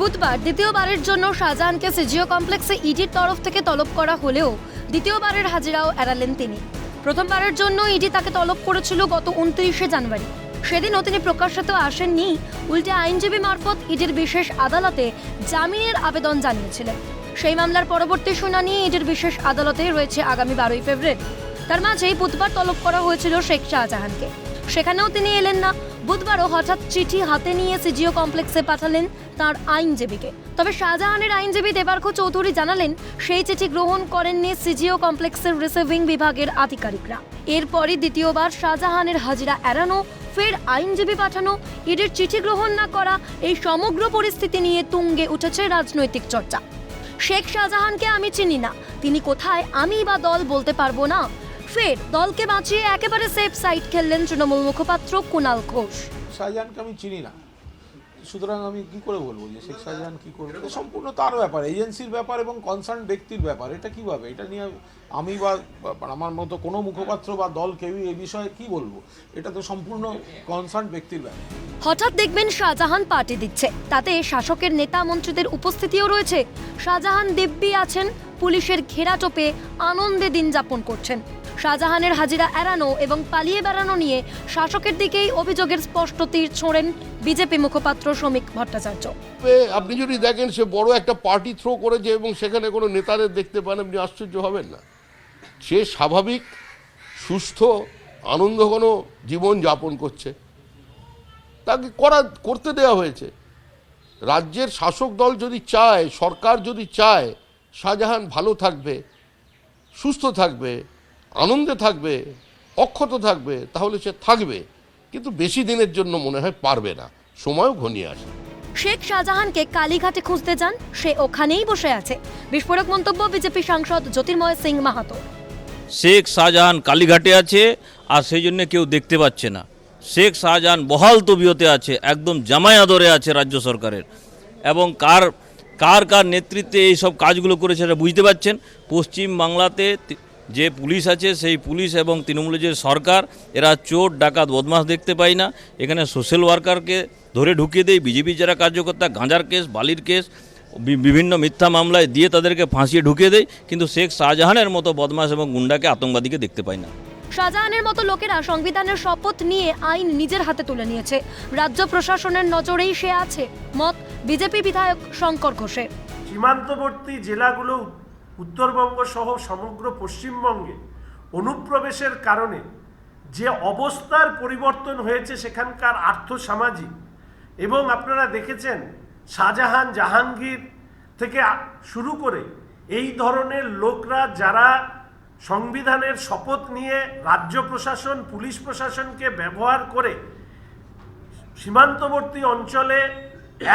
বুধবার দ্বিতীয়বারের জন্য শাহজাহানকে সিজিও কমপ্লেক্সে ইডির তরফ থেকে তলব করা হলেও দ্বিতীয়বারের হাজিরাও এড়ালেন তিনি। প্রথমবারের জন্য ইডি তাকে তলব করেছিল গত উনত্রিশে জানুয়ারি। সেদিনও তিনি প্রকাশ্যে তো আসেননি। উল্টে আইনজীবী মারফত ইডির বিশেষ আদালতে জামিনের আবেদন জানিয়েছিলেন। সেই মামলার পরবর্তী শুনানি ইডির বিশেষ আদালতে রয়েছে আগামী বারোই ফেব্রুয়ারি। তার মাঝেই বুধবার তলব করা হয়েছিল শেখ শাহজাহানকে। সেখানেও তিনি এলেন না। বুধবারও হঠাৎ চিঠি হাতে নিয়ে সিজিও কমপ্লেক্সে পাঠালেন তার আইনজীবীকে। তবে শাহজাহানের আইনজীবী দেবার্ঘ চৌধুরী জানালেন, সেই চিঠি গ্রহণ করেননি সিজিও কমপ্লেক্সের রিসিভিং বিভাগের আধিকারিকরা। এরপরই দ্বিতীয়বার শাহজাহানের হাজিরা এড়ানো, ফের আইনজীবী পাঠানো, ইডির চিঠি গ্রহণ না করা, এই সমগ্র পরিস্থিতি নিয়ে তুঙ্গে উঠেছে রাজনৈতিক চর্চা। শেখ শাহজাহানকে আমি চিনি না। তিনি কোথায়, আমি বা দল বলতে পারব না। ফের দলকে বাঁচিয়ে একেবারে সেফ সাইড খেললেন তৃণমূল মুখপাত্র কুণাল ঘোষ। শাহজাহানকে আমি চিনি না। সুতরাং আমি কি করে বলব যে শেখ শাহজাহান কি করবে? এটা সম্পূর্ণ তার ব্যাপার এজেন্সির ব্যাপার এবং কনসার্ন ব্যক্তির ব্যাপার। এটা কীভাবে? এটা নিয়ে আমি বা আমার মতো কোনো মুখপাত্র বা দল কেউই এই বিষয়ে কি বলব? এটা তো সম্পূর্ণ কনসার্ন ব্যক্তির ব্যাপার। হঠাৎ দেখবেন শাহজাহান পার্টি দিচ্ছে। তাতে শাসকের নেতা মন্ত্রীদের উপস্থিতিও রয়েছে। শাহজাহান দিব্যি আছেন পুলিশের ঘেরা ঘেরাটোপে আনন্দে দিন যাপন করছেন। শাহজাহানের হাজিরা এড়ানো এবং পালিয়ে বেড়ানো নিয়ে শাসকের দিকেই অভিযোগের স্পষ্ট তীর ছোঁড়েন বিজেপি মুখপাত্র শ্রমিক ভট্টাচার্য। আপনি যদি দেখেন সে বড় একটা পার্টি থ্রো করেছে এবং সেখানে কোনো নেতাদের দেখতে পান, আপনি আশ্চর্য হবেন না। সে স্বাভাবিক, সুস্থ, আনন্দঘন জীবন যাপন করছে। তাকে করা, করতে দেওয়া হয়েছে। রাজ্যের শাসক দল যদি চায়, সরকার যদি চায়, শাহজাহান ভালো থাকবে, সুস্থ থাকবে। আনন্দে থাকবে অক্ষত থাকবে তাহলে সে থাকবে। কিন্তু বেশি দিনের জন্য মনে হয় পারবে না। সময়ও ঘনিয়ে আসে। শেখ শাহজাহানকে কালীঘাটে খুঁজতে যান সে ওখানেই বসে আছে। বিস্ফোরক মন্তব্য বিজেপি সাংসদ জ্যোতির্ময় সিং মাহাতো। শেখ শাহজাহান কালীঘাটে আছে আর সেই জন্য কেউ দেখতে পাচ্ছে না। শেখ শাহজাহান বহাল তবিয়তে আছে একদম জামাই আদরে আছে রাজ্য সরকারের। এবং কার কার কার নেতৃত্বে এই সব কাজগুলো করেছে সেটা বুঝতে পারছেন। পশ্চিম বাংলাতে যে পুলিশ আছে সেই পুলিশ এবং তৃণমূলের যে সরকার এরা চোর ডাকাত বদমাস দেখতে পাই না। এখানে সোশ্যাল ওয়ার্কারকে ধরে ঢুকিয়ে দেয়। বিজেপি যারা কার্যকর্তা গাঁজার কেস বালির কেস বিভিন্ন মিথ্যা মামলায় দিয়ে তাদেরকে ফাঁসিয়ে ঢুকিয়ে দেয়। কিন্তু শেখ শাহজাহানের মতো বদমাস এবং গুন্ডাকে আতঙ্কবাদীকে দেখতে পাই না। শাহজাহানের মতো লোকেরা সংবিধানের শপথ নিয়ে আইন নিজের হাতে তুলে নিয়েছে। রাজ্য প্রশাসনের নজরেই সে আছে মত। বিজেপি বিধায়ক শঙ্কর ঘোষের। সীমান্তবর্তী জেলাগুলো উত্তরবঙ্গ সহ সমগ্র পশ্চিমবঙ্গে অনুপ্রবেশের কারণে যে অবস্থার পরিবর্তন হয়েছে সেখানকার আর্থসামাজিক এবং আপনারা দেখেছেন শাহজাহান জাহাঙ্গীর থেকে শুরু করে এই ধরনের লোকরা যারা সংবিধানের শপথ নিয়ে রাজ্য প্রশাসন, পুলিশ প্রশাসনকে ব্যবহার করে সীমান্তবর্তী অঞ্চলে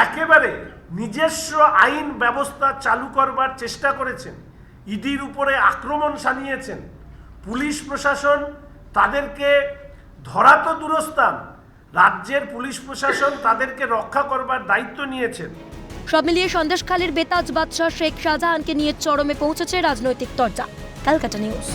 একেবারে নিজস্ব আইন ব্যবস্থা চালু করবার চেষ্টা করেছেন ইডির উপরে আক্রমণ সানিয়েছেন পুলিশ প্রশাসন তাদেরকে ধরা তো দূরস্থান, রাজ্যের পুলিশ প্রশাসন তাদেরকে রক্ষা করবার দায়িত্ব নিয়েছেন। সব মিলিয়ে সন্দেশখালীর বেতাজ বাদশাহ শেখ শাহজাহানকে নিয়ে চরমে পৌঁছেছে রাজনৈতিক চর্চা ক্যালকাটা নিউজ।